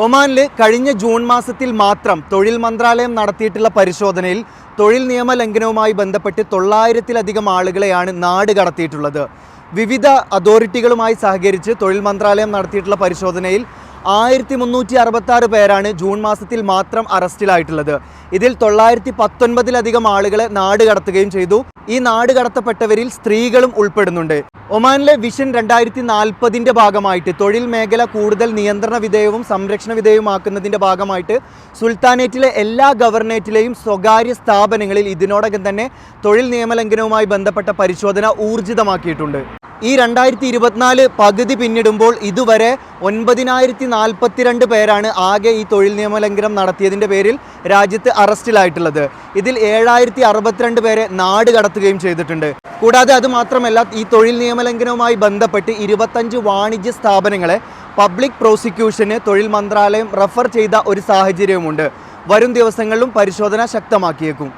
ഒമാനിൽ കഴിഞ്ഞ ജൂൺ മാസത്തിൽ മാത്രം തൊഴിൽ മന്ത്രാലയം നടത്തിയിട്ടുള്ള പരിശോധനയിൽ തൊഴിൽ നിയമ ലംഘനവുമായി ബന്ധപ്പെട്ട് തൊള്ളായിരത്തിലധികം ആളുകളെയാണ് നാട് കടത്തിയിട്ടുള്ളത്. വിവിധ അതോറിറ്റികളുമായി സഹകരിച്ച് തൊഴിൽ മന്ത്രാലയം നടത്തിയിട്ടുള്ള പരിശോധനയിൽ ആയിരത്തി മുന്നൂറ്റി അറുപത്തി ആറ് പേരാണ് ജൂൺ മാസത്തിൽ മാത്രം അറസ്റ്റിലായിട്ടുള്ളത്. ഇതിൽ തൊള്ളായിരത്തി പത്തൊൻപതിലധികം ആളുകളെ നാട് കടത്തുകയും ചെയ്തു. ഈ നാട് കടത്തപ്പെട്ടവരിൽ സ്ത്രീകളും ഉൾപ്പെടുന്നുണ്ട്. ഒമാനിലെ വിഷൻ രണ്ടായിരത്തി നാൽപ്പതിന്റെ ഭാഗമായിട്ട് തൊഴിൽ മേഖല കൂടുതൽ നിയന്ത്രണ വിധേയവും സംരക്ഷണ വിധേയവുമാക്കുന്നതിന്റെ ഭാഗമായിട്ട് സുൽത്താനേറ്റിലെ എല്ലാ ഗവർണേറ്റിലെയും സ്വകാര്യ സ്ഥാപനങ്ങളിൽ ഇതിനോടകം തന്നെ തൊഴിൽ നിയമലംഘനവുമായി ബന്ധപ്പെട്ട പരിശോധന ഊർജിതമാക്കിയിട്ടുണ്ട്. ഈ രണ്ടായിരത്തി ഇരുപത്തിനാല് പകുതി പിന്നിടുമ്പോൾ ഇതുവരെ ഒൻപതിനായിരത്തി നാൽപ്പത്തിരണ്ട് പേരാണ് ആകെ ഈ തൊഴിൽ നിയമലംഘനം നടത്തിയതിന്റെ പേരിൽ രാജ്യത്ത് അറസ്റ്റിലായിട്ടുള്ളത്. ഇതിൽ ഏഴായിരത്തി അറുപത്തിരണ്ട് പേരെ നാട് കടത്തുകയും ചെയ്തിട്ടുണ്ട്. കൂടാതെ അതുമാത്രമല്ല ഈ തൊഴിൽ നിയമലംഘനവുമായി ബന്ധപ്പെട്ട് ഇരുപത്തഞ്ച് വാണിജ്യ സ്ഥാപനങ്ങളെ പബ്ലിക് പ്രോസിക്യൂഷന് തൊഴിൽ മന്ത്രാലയം റഫർ ചെയ്ത ഒരു സാഹചര്യവുമുണ്ട്. വരും ദിവസങ്ങളിലും പരിശോധന ശക്തമാക്കിയേക്കും.